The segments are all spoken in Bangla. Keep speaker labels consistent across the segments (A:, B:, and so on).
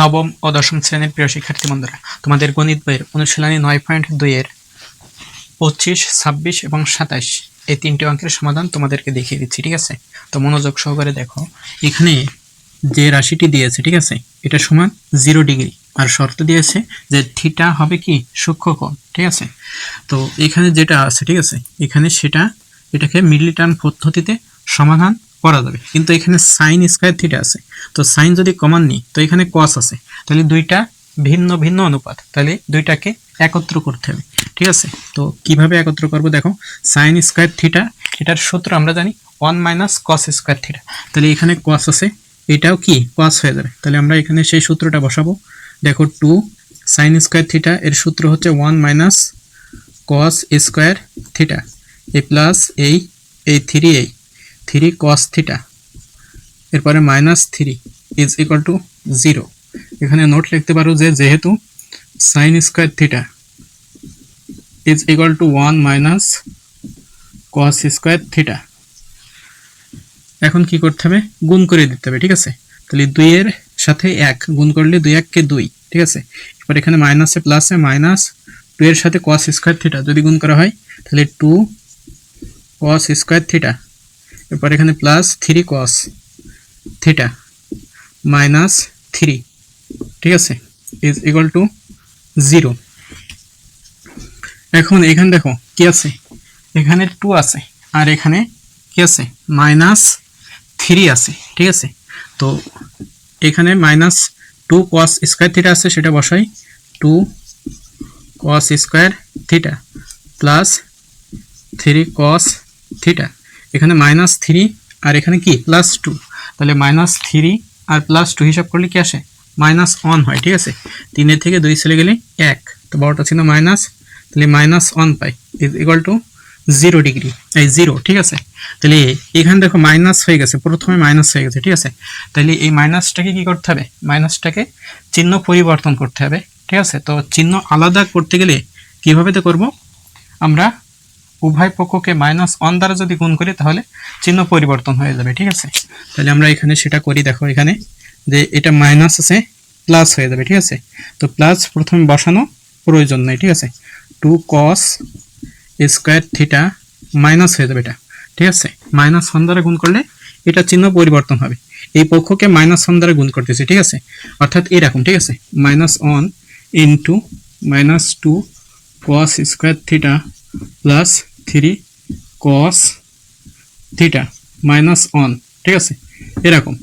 A: নবম ও দশম শ্রেণির প্রিয় শিক্ষার্থী বন্ধুরা, তোমাদের গণিত বইয়ের অনুশীলনী নয় পয়েন্ট দুইয়ের পঁচিশ, ছাব্বিশ এবং সাতাশ এই তিনটি অঙ্কের সমাধান তোমাদেরকে দেখিয়ে দিচ্ছি, ঠিক আছে? তো মনোযোগ সহকারে দেখো, এখানে যে রাশিটি দিয়েছে, ঠিক আছে, এটা সমান জিরো ডিগ্রি আর শর্ত দিয়েছে যে থিটা হবে কি সূক্ষ্মকোণ ঠিক আছে? তো এখানে যেটা আছে, ঠিক আছে, এখানে সেটা এটাকে মিডল টার্ম পদ্ধতিতে সমাধান করা যাবে। কিন্তু এখানে সাইন স্কোয়ার থিটা আছে। তো সাইন যদি কমান নিই, তো এখানে কস আছে। তাহলে দুইটা ভিন্ন ভিন্ন অনুপাত। তাহলে দুইটাকে একত্র করতে হবে। ঠিক আছে? তো কীভাবে একত্র করব? দেখো সাইন স্কোয়ার থিটা এটার সূত্র আমরা জানি one minus cos square theta তাহলে এখানে কস আছে, এটাও কি? কস হয়ে যাবে। তাহলে আমরা এখানে সেই সূত্রটা বসাবো। দেখো টু সাইন স্কোয়ার থিটা এর সূত্র হচ্ছে one minus cos square theta এ প্লাস এই এই থ্রি এই থ্রি কস থিটা এরপরে minus three is equal to zero এখানে নোট লিখতে পারো যে যেহেতু sine square theta is equal to one minus cos square theta এখন কি করতে হবে? গুণ করে দিতে হবে, ঠিক আছে? তাহলে দুইয়ের সাথে এক, গুণ করলে দুই এককে দুই, ঠিক আছে? এবার এখানে মাইনাসে প্লাসে মাইনাস টু এর সাথে কস স্কোয়ার থিটা যদি গুণ করা হয়, তাহলে টু কস স্কোয়ার থিটা এরপর এখানে plus three cos theta minus three ঠিক আছে? ইজ ইকুয়াল টু জিরো এখন এখানে দেখো কি আছে? এখানে টু আছে আর এখানে কি আছে? মাইনাস থ্রি আছে, ঠিক আছে? তো এখানে minus two cos square theta আছে, সেটা বসাই two cos square theta plus three cos theta এখানে মাইনাস থ্রি আর এখানে কি? প্লাস টু তাহলে মাইনাস থ্রি আর প্লাস টু হিসাব করলে কি আসে? মাইনাস ওয়ান হয়, ঠিক আছে? তিনের থেকে দুই চলে গেলে এক। তো বড়টা ছিল মাইনাস তাহলে minus one pi. Is equal to zero degree এই জিরো ঠিক আছে? তাহলে এখানে দেখো মাইনাস হয়ে গেছে, প্রথমে মাইনাস হয়ে গেছে, ঠিক আছে? তাহলে এই মাইনাসটাকে কি করতে হবে? মাইনাসটাকে চিহ্ন পরিবর্তন করতে হবে, ঠিক আছে? তো চিহ্ন আলাদা করতে গেলে কীভাবে তো করব? আমরা উভয় পক্ষকে মাইনাস ওয়ান দ্বারা যদি গুণ করি, তাহলে চিহ্ন পরিবর্তন হয়ে যাবে, ঠিক আছে? তাহলে আমরা এখানে সেটা করি, দেখো এখানে, যে এটা মাইনাস আছে প্লাস হয়ে যাবে, ঠিক আছে? তো প্লাস প্রথমে বসানো প্রয়োজন নেই, ঠিক আছে? Two cos square theta minus হয়ে যাবে এটা, ঠিক আছে? মাইনাস ওয়ান দ্বারা গুণ করলে এটা চিহ্ন পরিবর্তন হবে। এই পক্ষকে মাইনাস ওয়ান দ্বারা গুণ করতেছি, ঠিক আছে? অর্থাৎ এরকম, ঠিক আছে? Minus one into minus two cos square theta plus three cos theta minus one ঠিক আছে? এরকম।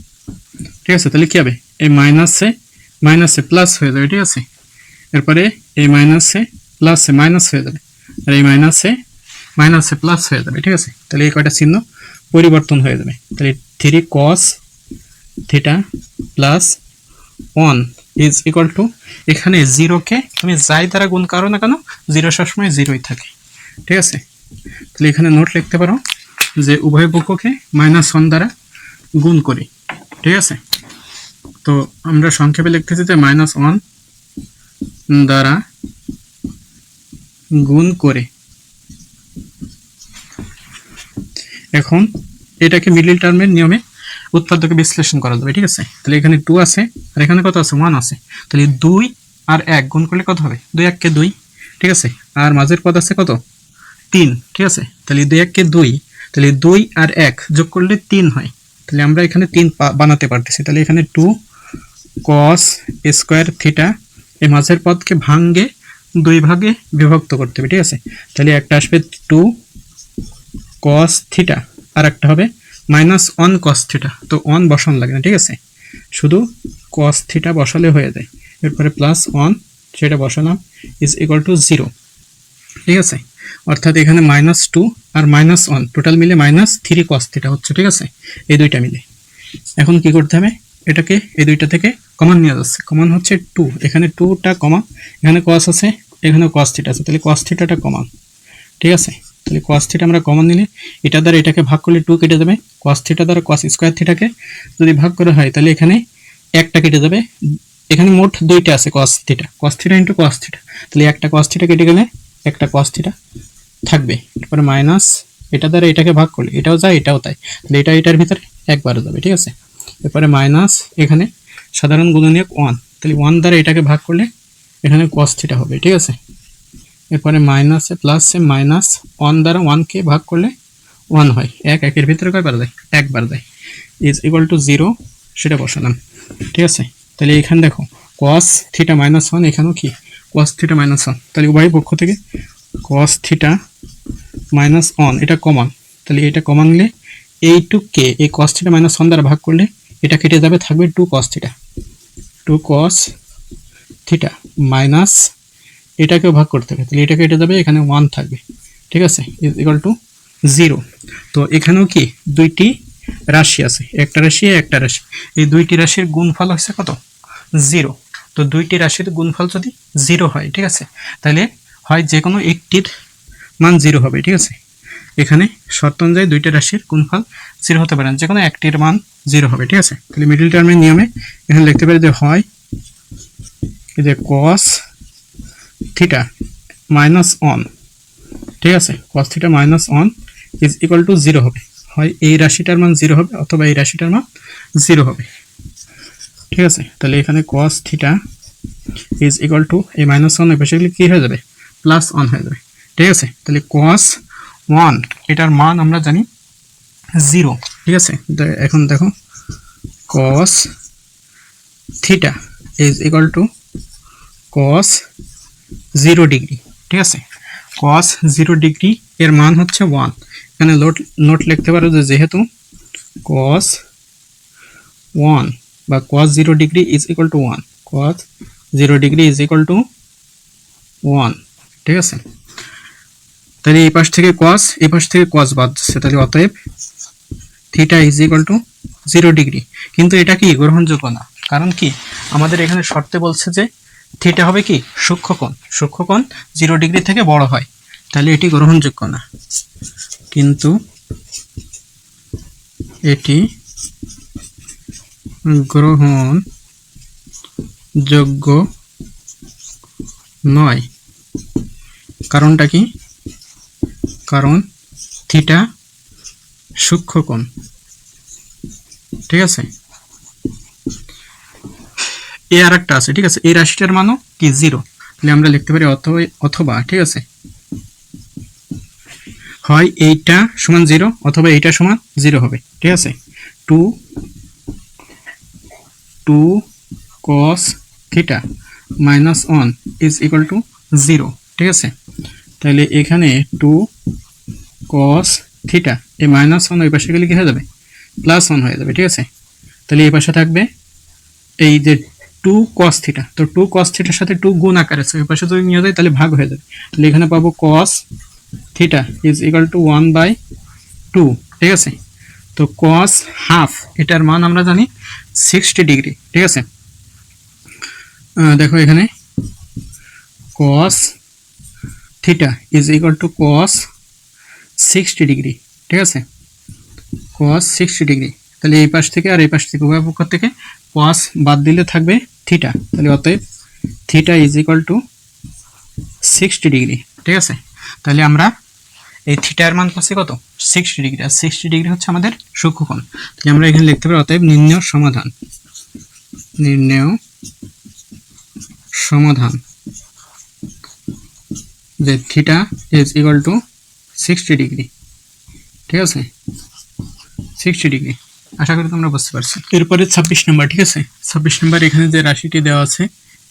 A: ঠিক আছে? তাহলে কি হবে? এই মাইনাসে মাইনাসে প্লাস হয়ে যাবে, ঠিক আছে? এরপরে এই মাইনাসে প্লাসে মাইনাস হয়ে যাবে। আর এই মাইনাসে মাইনাসে প্লাস হয়ে যাবে, ঠিক আছে? তাহলে এই কয়টা চিহ্ন পরিবর্তন হয়ে যাবে। তাহলে three cos theta plus one is equal to এখানে জিরোকে তুমি যাই দ্বারা গুণ করো না কেন? জিরো সবসময় জিরোই থাকে। ঠিক আছে? তাহলে এখানে নোট লিখতে পারো যে উভয় পক্ষকে মাইনাস ওয়ান দ্বারা গুণ করি, ঠিক আছে? তো আমরা সংক্ষেপে লিখতেছি যে মাইনাস ওয়ান দ্বারা গুণ করে। এখন এটাকে মিডল টার্মের নিয়মে উৎপাদকে বিশ্লেষণ করা যাবে, ঠিক আছে? তাহলে এখানে টু আছে, আর এখানে কত আছে? ওয়ান আছে। তাহলে দুই আর এক গুণ করলে কত হবে? দুই এককে দুই, ঠিক আছে? আর মাঝের পদ আছে কত? তিন, ঠিক আছে? তাহলে দুই এককে দুই, তাহলে দুই আর এক যোগ করলে তিন হয়। তাহলে আমরা এখানে তিন বানাতে পারতেছি। তাহলে এখানে টু কস স্কোয়ার থিটা এই মাঝের পদকে ভাঙ্গে দুই ভাগে বিভক্ত করতে হবে, ঠিক আছে? তাহলে একটা আসবে টু কস থিটা আর একটা হবে মাইনাস ওয়ান কস থিটা তো ওয়ান বসানো লাগে না, ঠিক আছে? শুধু কস থিটা বসালে হয়ে যায়। এরপরে প্লাস ওয়ান সেটা বসালাম ইজ ইকুয়াল টু জিরো ঠিক আছে? অর্থাৎ এখানে মাইনাস টু আর মাইনাস ওয়ান টোটাল মিলে মাইনাস থ্রি কস থিটা হচ্ছে, ঠিক আছে? এই দুইটা মিলে। এখন কি করতে হবে? এটাকে এই দুইটা থেকে কমন নিয়ে যাচ্ছে। কমন হচ্ছে টু এখানে টুটা কমন এখানে কস আছে এখানে কস থিটা আছে। তাহলে কস থিটাটা কমন ঠিক আছে? তাহলে কস থিটা আমরা কমন নিলে, এটা দ্বারা এটাকে ভাগ করলে টু কেটে যাবে। কস থিটা দ্বারা কস স্কোয়ার থিটাকে যদি ভাগ করা হয়, তাহলে এখানে একটা কেটে যাবে। এখানে মোট দুইটা আছে cos theta cos theta into cos theta তাহলে একটা কস থিটা কেটে গেলে একটা কস থিটা থাকবে। এরপরে মাইনাস এটা দ্বারা এটাকে ভাগ করলে, এটাও যায়, এটাও তাই। তাহলে এটা এটার ভিতরে একবারও যাবে, ঠিক আছে? এরপরে মাইনাস এখানে সাধারণ গুণনীয়ক ওয়ান তাহলে ওয়ান দ্বারা এটাকে ভাগ করলে এখানে কস থিটা হবে, ঠিক আছে? এরপরে মাইনাসে প্লাসে মাইনাস ওয়ান দ্বারা ওয়ানকে ভাগ করলে ওয়ান হয়। এক, একের ভিতরে কয়বার দেয় একবার দেয় ইজ ইকুয়াল টু জিরো সেটা বসালাম। ঠিক আছে? তাহলে এখানে দেখো কস থিটা মাইনাস ওয়ান এখানেও কি? কস থিটা মাইনাস ওয়ান তাহলে উভয় পক্ষ থেকে কস থিটা মাইনাস ওয়ান এটা কমন তাহলে এটা কমন নিলে এই টু কে এই কস থিটা মাইনাস ওয়ান দ্বারা ভাগ করলে এটা কেটে যাবে, থাকবে two cos theta two cos theta minus এটাকেও ভাগ করতে হবে। তাহলে এটা কেটে যাবে, এখানে ওয়ান থাকবে। ঠিক আছে? ইজ ইকাল টু জিরো তো এখানেও কি? দুইটি রাশি আছে। একটা রাশি একটা রাশি। এই দুইটি রাশির গুণফল হচ্ছে কত? জিরো তো দুইটি রাশির গুণফল যদি জিরো হয়, ঠিক আছে? তাহলে হয় যে কোনো একটির মান জিরো হবে, ঠিক আছে? এখানে শর্ত অনুযায়ী দুইটা রাশির গুণফল জিরো হতে পারে যে কোনো একটির মান জিরো হবে, ঠিক আছে? তাহলে মিডিল টার্মের নিয়মে এখানে লিখতে পারি যে হয় এই যে কস থিটা মাইনাস অন ঠিক আছে? Cos theta minus one is equal to zero হবে। হয় এই রাশিটার মান জিরো হবে অথবা এই রাশিটার মান জিরো হবে। ঠিক আছে? তাহলে এখানে cos theta is equal to এই মাইনাস ওয়ান বেসিক্যালি কী হয়ে যাবে? প্লাস ওয়ান হয়ে যাবে। ঠিক আছে? তাহলে কস ওয়ান এটার মান আমরা জানি জিরো ঠিক আছে? এখন দেখো cos theta is equal to cos zero degree ঠিক আছে? কস জিরো ডিগ্রি এর মান হচ্ছে ওয়ান এখানে নোট নোট লিখতে পারো যে যেহেতু কস ওয়ান বা cos zero degree is equal to one cos zero degree is equal to one ঠিক আছে? তাহলে এই পাশ থেকে কস এই পাশ থেকে কস বাদ যাচ্ছে তাহলে অতএব theta is equal to zero degree কিন্তু এটা কি? গ্রহণযোগ্য না। কারণ কি? আমাদের এখানে শর্তে বলছে যে থিটা হবে কি? সূক্ষ্মকোণ। সূক্ষ্মকোণ জিরো ডিগ্রি থেকে বড় হয়। তাহলে এটি গ্রহণযোগ্য না। কিন্তু এটি গ্রহণ যোগ্য নয়। কারণটা কি? কারণ থিটা সূক্ষ্মকোণ। ঠিক আছে? এ আর একটা আছে, ঠিক আছে? এই রাশিটার মানও কি? জিরো। তাহলে আমরা লিখতে পারি অথবা, ঠিক আছে? হয় এইটা সমান জিরো অথবা এইটা সমান জিরো হবে, ঠিক আছে? Two two cos theta minus one is equal to zero ঠিক আছে? তাহলে এখানে টু কস থিটা এই মাইনাস ওয়ান ওই পাশে গেলে কি হয়ে যাবে? প্লাস ওয়ান হয়ে যাবে, ঠিক আছে? তাহলে এই পাশে থাকবে এই যে টু কস থিটা তো টু কস থিটার সাথে টু গুণ আকার আছে, ওই পাশে যদি নিয়ে যায় তাহলে ভাগ হয়ে যাবে। তাহলে এখানে পাবো cos theta is equal to one by two ঠিক আছে? তো কস হাফ এটার মান আমরা জানি সিক্সটি ডিগ্রি ঠিক আছে? দেখো এখানে cos theta is equal to cos sixty degree ঠিক আছে? কস সিক্সটি ডিগ্রি তাহলে এই পাশ থেকে আর এই পাশ থেকে, উভয় পক্ষ থেকে কস বাদ দিলে থাকবে থিটা তাহলে অতএব theta is equal to sixty degree ঠিক আছে? তাহলে আমরা এই থিটার মান পাচ্ছি কত? সিক্সটি ডিগ্রি আর সিক্সটি ডিগ্রি হচ্ছে আমাদের সূক্ষ্মকোণ। তাহলে আমরা এখানে লিখতে পারি অতএব নির্ণয় সমাধান। নির্ণয় সমাধান। যে theta is equal to sixty degree ঠিক আছে? সিক্সটি ডিগ্রি আশা করি তোমরা বুঝতে পারছ। এরপরে ছাব্বিশ নম্বর, ঠিক আছে? ছাব্বিশ নম্বর, এখানে যে রাশিটি দেওয়া আছে,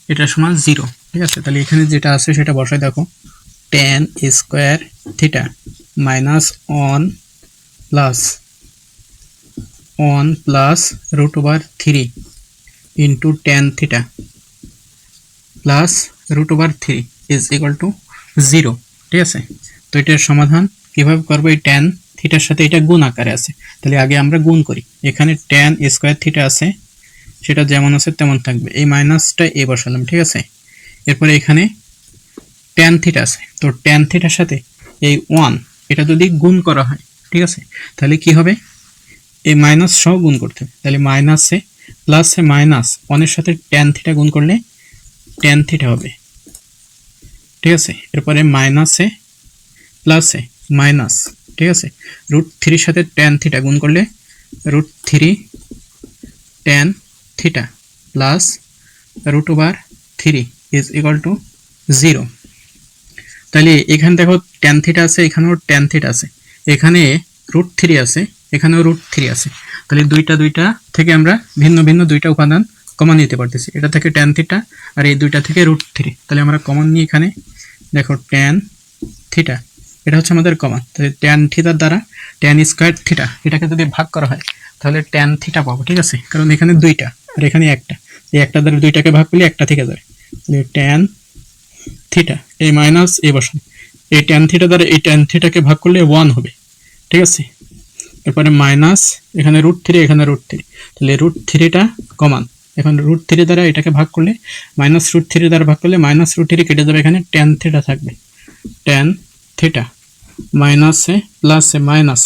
A: এটা সমান জিরো ঠিক আছে? তাহলে এখানে যেটা আছে সেটা বসায় দেখো। Tan square theta minus one plus one plus root over three into tan theta plus root over three is equal to zero ঠিক আছে? তো এটার সমাধান কীভাবে করব? এই টেন থিটার সাথে এটা গুণ আকারে আছে। তাহলে আগে আমরা গুণ করি। এখানে টেন স্কোয়ার থিটা আছে, সেটা যেমন আছে তেমন থাকবে। এই মাইনাসটা এ বসালাম, ঠিক আছে? এরপরে এখানে টেন থিটা আছে। তো টেন থিটার সাথে এই ওয়ান এটা যদি গুণ করা হয়, ঠিক আছে? তাহলে কি হবে? এই মাইনাস সহ গুণ করতে হবে। তাহলে মাইনাসে প্লাসে মাইনাস ওয়ানের সাথে টেন থিটা গুণ করলে টেন থিটা হবে। ঠিক আছে? এরপরে মাইনাসে প্লাসে মাইনাস ঠিক আছে? রুট থ্রির সাথে টেন থিটা গুণ করলে root three tan theta plus root over three is equal to zero তাহলে এখানে দেখো ট্যান থিটা আছে, এখানেও ট্যান থিটা আছে। এখানে রুট থ্রি আছে, এখানেও রুট থ্রি আছে। তাহলে দুইটা দুইটা থেকে আমরা ভিন্ন ভিন্ন দুইটা উপাদান কমন নিতে পারতেছি। এটা থেকে ট্যান থিটা আর এই দুইটা থেকে রুট থ্রি তাহলে আমরা কমন নিই এখানে। দেখো ট্যান থিটা এটা হচ্ছে আমাদের কমন তাহলে ট্যান থিটার দ্বারা ট্যান স্কোয়ার থিটা এটাকে যদি ভাগ করা হয়, তাহলে ট্যান থিটা পাবো, ঠিক আছে? কারণ এখানে দুইটা আর এখানে একটা। এই একটা দ্বারা দুইটাকে ভাগ করলে একটা থেকে যাবে। তাহলে ট্যান থিটা এই মাইনাস এই বসান। এই ট্যান থিটা দ্বারা এই ট্যান থিটাকে ভাগ করলে ওয়ান হবে। ঠিক আছে? এরপরে মাইনাস এখানে রুট থ্রি এখানে রুট থ্রি তাহলে রুট থ্রিটা কমান এখন রুট থ্রি দ্বারা এটাকে ভাগ করলে মাইনাস রুট থ্রি দ্বারা ভাগ করলে মাইনাস রুট থ্রি কেটে যাবে এখানে ট্যান থিটা থাকবে। ট্যান থিটা মাইনাসে প্লাসে মাইনাস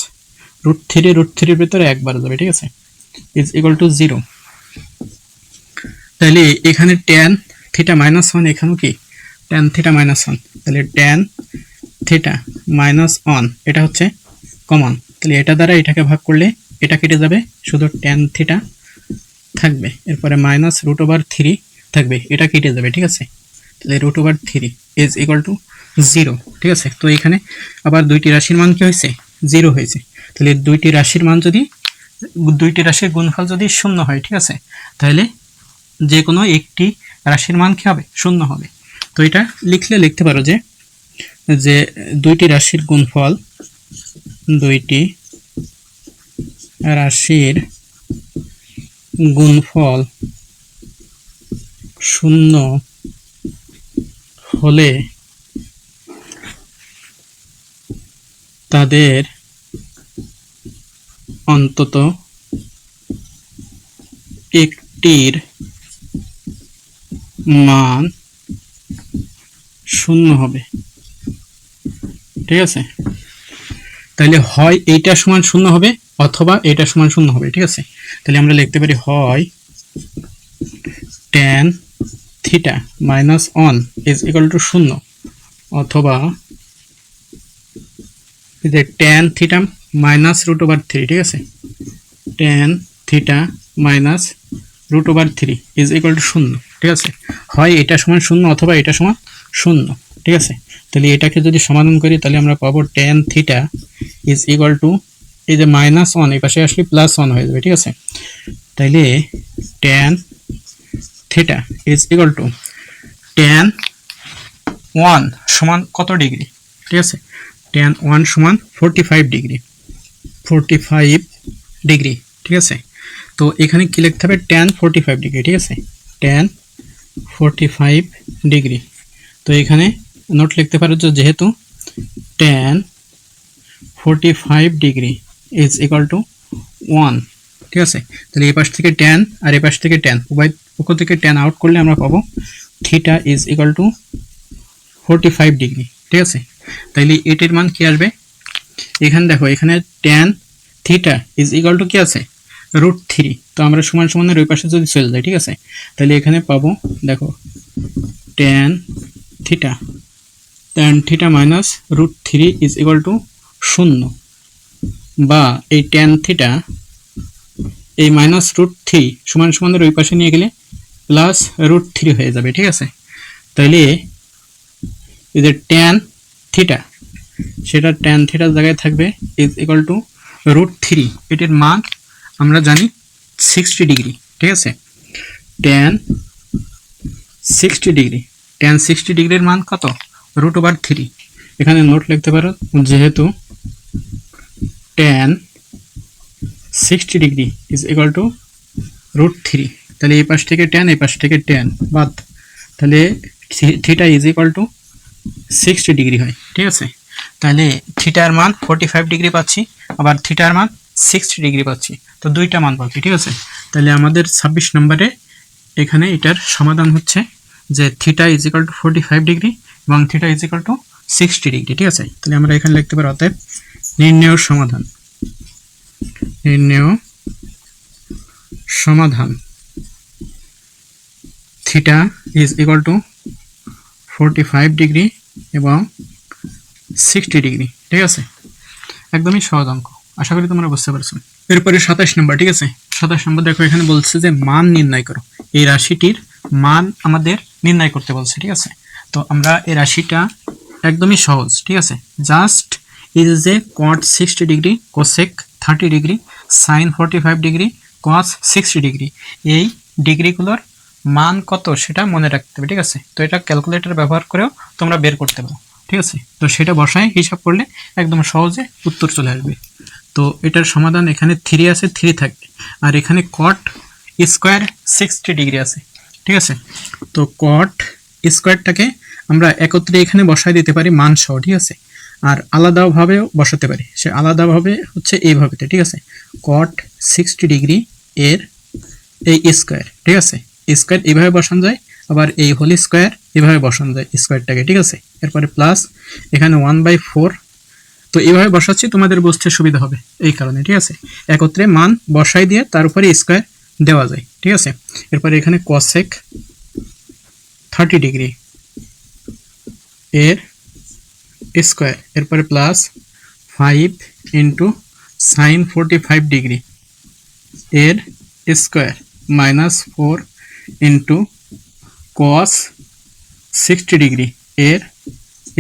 A: রুট থ্রি রুট থ্রির ভিতরে একবার যাবে, ঠিক আছে? ইজ ইকুয়াল টু জিরো তাহলে এখানে ট্যান থিটা মাইনাস ওয়ান এখানেও কি? ট্যান থিটা মাইনাস ওয়ান তাহলে ট্যান থিটা মাইনাস ওয়ান এটা হচ্ছে কমন তাহলে এটা দ্বারা এটাকে ভাগ করলে এটা কেটে যাবে, শুধু ট্যান থিটা থাকবে। এরপরে মাইনাস রুট ওভার থ্রি থাকবে, এটা কেটে যাবে, ঠিক আছে? তাহলে root over three is equal to zero ঠিক আছে? তো এখানে আবার দুইটি রাশির মান কি হয়েছে? জিরো হয়েছে। তাহলে দুইটি রাশির মান যদি, দুইটি রাশির গুণফল যদি শূন্য হয়, ঠিক আছে? তাহলে যে কোনো একটি রাশির মান কি হবে? শূন্য হবে। তো এটা লিখলে লিখতে পারো যে যে দুইটি রাশির গুণফল, দুইটি রাশির গুণফল শূন্য হলে তাদের অন্তত একটির মান শূন্য হবে। ঠিক আছে? তাহলে হয় এইটা সমান শূন্য হবে অথবা এটা সমান শূন্য হবে, ঠিক আছে? তাহলে আমরা লিখতে পারি হয় tan theta minus one is equal to শূন্য অথবা যে theta minus root over three ঠিক আছে? Tan theta minus root over three is equal to শূন্য, ঠিক আছে? হয় এটা সমান শূন্য অথবা এটা সমান শূন্য, ঠিক আছে? তাহলে এটাকে যদি সমাধান করি, তাহলে আমরা পাবো tan theta is equal to এই যে মাইনাস ওয়ান এই পাশে আসলে প্লাস ওয়ান হয়ে যাবে, ঠিক আছে? তাইলে tan theta is equal to tan one সমান কত ডিগ্রি, ঠিক আছে? ট্যান ওয়ান সমান forty five degree forty five degree, ঠিক আছে? তো এখানে কি লিখতে হবে? ট্যান ফোরটি ফাইভ ডিগ্রি, ঠিক আছে? Tan forty five degree. তো এখানে নোট লিখতে পারো যেহেতু tan forty five degree is equal to one ঠিক আছে? তাহলে এই পাশ থেকে ট্যান আর এই পাশ থেকে ট্যান উভয় পক্ষ থেকে ট্যান আউট করলে আমরা পাবো theta is equal to forty five degree ঠিক আছে? তাইলে এটির মান কি আসবে? এখানে দেখো, এখানে tan theta is equal to কি আছে? রুট থ্রি তো আমরা সমান সমানের ওই পাশে যদি চলে যাই, ঠিক আছে? তাহলে এখানে পাবো, দেখো tan theta tan theta minus root three is equal to শূন্য। বা এই ট্যান থিটা এই মাইনাস রুট থ্রি সমান সমানের ওই পাশে নিয়ে গেলে প্লাস রুট থ্রি হয়ে যাবে, ঠিক আছে? তাহলে এই যে ট্যান থিটা সেটা ট্যান থিটার জায়গায় থাকবে is equal to root three এটির মান আমরা জানি সিক্সটি ডিগ্রি ঠিক আছে? Tan sixty degree tan sixty ডিগ্রির মান কত? রুট ওভার থ্রি এখানে নোট লিখতে পারো, যেহেতু tan sixty degree is equal to root three তাহলে এই পাশ থেকে ট্যান এই পাশ থেকে ট্যান বাদ। তাহলে theta is equal to sixty degree হয়, ঠিক আছে? তাহলে থিটার মান ফোর্টি ফাইভ ডিগ্রি পাচ্ছি, আবার থিটার মান সিক্সটি ডিগ্রি পাচ্ছি, তো দুইটা মান পাচ্ছি, ঠিক আছে? তাহলে আমাদের ছাব্বিশ নম্বরে এখানে এটার সমাধান হচ্ছে যে theta is equal to forty five degree এবং theta is equal to sixty degree ঠিক আছে? তাহলে আমরা এখানে লিখতে পারি অতএব নির্ণয় সমাধান। নির্ণয় সমাধান। Theta is equal to forty five degree এবং সিক্সটি ডিগ্রি ঠিক আছে? একদমই সহজ অঙ্ক, আশা করি তোমরা বুঝতে পারছ। এরপরে সাতাশ নম্বর, ঠিক আছে? সাতাশ নম্বর দেখো, এখানে বলছে যে মান নির্ণয় করো। এই রাশিটির মান আমাদের নির্ণয় করতে বলছে, ঠিক আছে? তো আমরা এই রাশিটা একদমই সহজ, ঠিক আছে? Just is a cot sixty degree cosec thirty degree sine forty five degree cos sixty degree এই ডিগ্রিগুলোর মান কত সেটা মনে রাখতে হবে, ঠিক আছে? তো এটা ক্যালকুলেটর ব্যবহার করেও তোমরা বের করতে পারো, ঠিক আছে? তো সেটা বসায় হিসাব করলে একদম সহজে উত্তর চলে আসবে। তো এটার সমাধান এখানে থ্রি আছে থ্রি থাকবে। আর এখানে কট স্কোয়ার সিক্সটি ডিগ্রি আছে। ঠিক আছে? তো কট স্কোয়ারটাকে আমরা একত্রে এখানে বসায় দিতে পারি মান সহ ঠিক আছে? আর আলাদাভাবেও বসাতে পারি। সে আলাদাভাবে হচ্ছে এইভাবে ঠিক আছে? কট সিক্সটি ডিগ্রি এর এই স্কোয়ার ঠিক আছে? স্কোয়ার এইভাবে বসানো যায়, আবার এই হোল স্কোয়ার এভাবে বসানো যায় স্কোয়ারটাকে ঠিক আছে? এরপরে প্লাস এখানে ওয়ান বাই ফোর তো এইভাবে বসাচ্ছি, তোমাদের বুঝতে সুবিধা হবে এই কারণে, ঠিক আছে? একত্রে মান বসাই দিয়ে তার উপরে স্কোয়ার দেওয়া যায়, ঠিক আছে? এরপরে এখানে কসেক থার্টি ডিগ্রি এর স্কোয়ার এরপরে plus five into sine forty five degree এর square minus four into cos sixty degree এর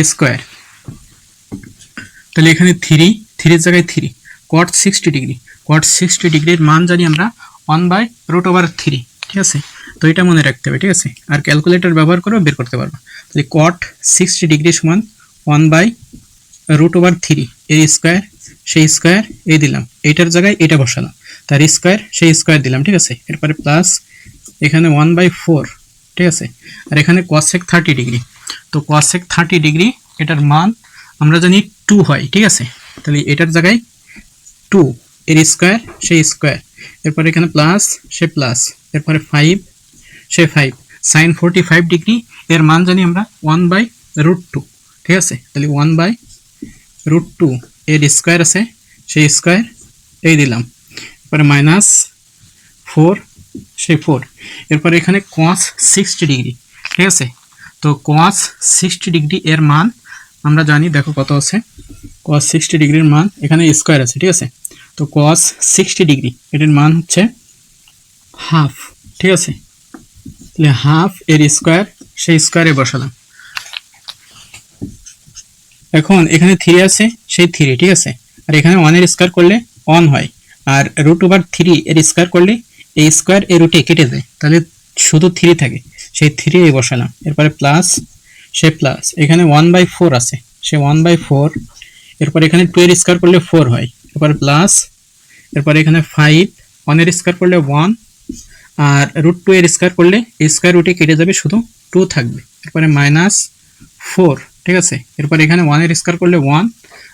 A: স্কোয়ার তাহলে এখানে থ্রি থ্রির জায়গায় three cot sixty degree cot sixty ডিগ্রির মান জানি আমরা one by root over three ঠিক আছে? তো এটা মনে রাখতে হবে, ঠিক আছে? আর ক্যালকুলেটর ব্যবহার করেও বের করতে পারব। তাহলে কট সিক্সটি ডিগ্রি সমান one by root over three এর স্কোয়ার সেই স্কোয়ার এই দিলাম। এইটার জায়গায় এটা বসালাম। তার স্কোয়ার সেই স্কোয়ার দিলাম, ঠিক আছে? এরপরে প্লাস এখানে ওয়ান বাই ফোর ঠিক আছে? আর এখানে কসেক থার্টি ডিগ্রি তো কসেক থার্টি ডিগ্রি এটার মান আমরা জানি টু হয়, ঠিক আছে? তাহলে এটার জায়গায় টু এর স্কোয়ার সেই স্কোয়ার এরপরে এখানে প্লাস সে প্লাস এরপরে ফাইভ সে five sine forty five degree এর মান জানি আমরা ওয়ান বাই রুট টু ঠিক আছে? তাহলে ওয়ান বাই রুট টু এর স্কোয়ার আছে, সেই স্কোয়ার এই দিলাম। এরপরে মাইনাস ফোর সেই ফোর এরপরে এখানে কস সিক্সটি ডিগ্রি ঠিক আছে? তো কস সিক্সটি ডিগ্রি এর মান আমরা জানি, দেখো কত আছে? কস সিক্সটি ডিগ্রির মান এখানে স্কোয়ার আছে, ঠিক আছে? তো কস সিক্সটি ডিগ্রি এটির মান হচ্ছে হাফ ঠিক আছে? তাহলে হাফ এর স্কোয়ার সেই স্কোয়ারে বসালাম। এখন এখানে থ্রি আছে, সেই থ্রি ঠিক আছে? আর এখানে ওয়ানের স্কোয়ার করলে অন হয়। আর রুট ওভার থ্রি এর স্কোয়ার করলে এই স্কোয়ার এ রুটে কেটে যায় তাহলে শুধু থ্রি থাকে। সেই থ্রি এই বসালাম। এরপরে প্লাস সে প্লাস এখানে ওয়ান বাই ফোর আছে। সে ওয়ান বাই ফোর এরপর এখানে টু এর স্কোয়ার করলে ফোর হয়। এরপরে প্লাস এরপরে এখানে ফাইভ ওয়ানের স্কোয়ার করলে ওয়ান আর রুট টু এর স্কোয়ার করলে স্কোয়ার রুটে কেটে যাবে শুধু টু থাকবে। এরপরে মাইনাস ফোর ঠিক আছে? এরপর এখানে ওয়ানের স্কোয়ার করলে ওয়ান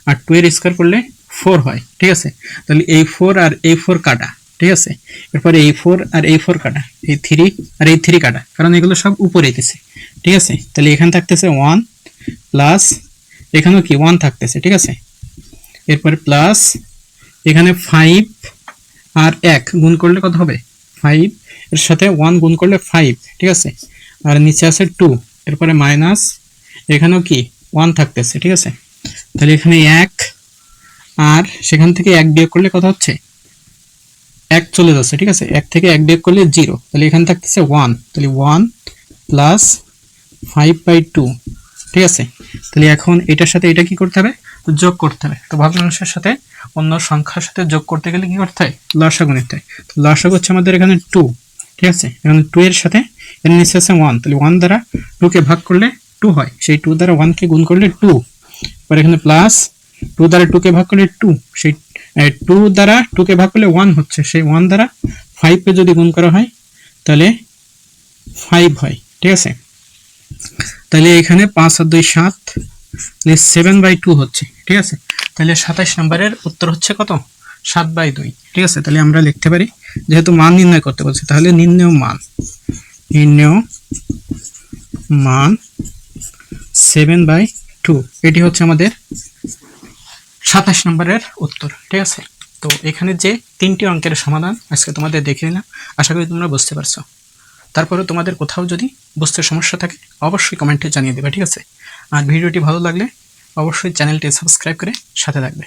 A: আর টু এর স্কোয়ার করলে ফোর হয়, ঠিক আছে? তাহলে এই ফোর আর এই ফোর কাটা, ঠিক আছে? এরপরে এই ফোর আর এই ফোর কাটা, এই থ্রি আর এই থ্রি কাটা, কারণ এগুলো সব উপরে গেছে ঠিক আছে? তাহলে এখানে থাকতেছে ওয়ান প্লাস এখানেও কি ওয়ান থাকতেছে, ঠিক আছে? এরপরে প্লাস এখানে ফাইভ আর এক গুণ করলে কত হবে? ফাইভ এর সাথে ওয়ান গুণ করলে ফাইভ ঠিক আছে? আর নিচে আছে টু এরপরে মাইনাস এখানেও কি? ওয়ান থাকতেছে, ঠিক আছে? তাহলে এখানে এক, আর সেখান থেকে এক বিয়োগ করলে কত হচ্ছে? এক চলে যাচ্ছে, ঠিক আছে? এক থেকে এক বিয়োগ করলে জিরো তাহলে এখানে থাকতেছে ওয়ান তাহলে one plus five by two ঠিক আছে? তাহলে এখন এটার সাথে এটা কি করতে হবে? যোগ করতে হবে। তো ভগ্নাংশের সাথে অন্য সংখ্যার সাথে যোগ করতে গেলে কি করতে হয়? লসাগু নিতে হয়। তো লসাগু হচ্ছে আমাদের এখানে টু ঠিক আছে? এখানে টু এর সাথে এর নিচে আছে ওয়ান তাহলে ওয়ান দ্বারা টুকে ভাগ করলে টু হয়। সেই টু দ্বারা ওয়ানকে গুণ করলে টু পরে এখানে প্লাস টু দ্বারা টুকে ভাগ করলে টু সেই টু দ্বারা টুকে ভাগ করলে ওয়ান হচ্ছে। সেই ওয়ান দ্বারা ফাইভকে যদি গুণ করা হয়, তাহলে ফাইভ হয়। ঠিক আছে? তাহলে এখানে পাঁচ আর দুই সাত সেভেন বাই টু হচ্ছে, ঠিক আছে? তাহলে সাতাইশ নম্বরের উত্তর হচ্ছে কত? সাত বাই দুই, ঠিক আছে? তাহলে আমরা লিখতে পারি, যেহেতু মান নির্ণয় করতে বলছি, তাহলে নির্ণয় মান নির্ণয় মান সেভেন বাই টু এটি হচ্ছে আমাদের সাতাশ নম্বরের উত্তর, ঠিক আছে? তো এখানে যে তিনটি অঙ্কের সমাধান আজকে তোমাদের দেখে নিলাম, আশা করি তোমরা বুঝতে পারছ। তারপরে তোমাদের কোথাও যদি বুঝতে সমস্যা থাকে, অবশ্যই কমেন্টে জানিয়ে দেবে, ঠিক আছে? আর ভিডিওটি ভালো লাগলে অবশ্যই চ্যানেলটি সাবস্ক্রাইব করে সাথে থাকবে।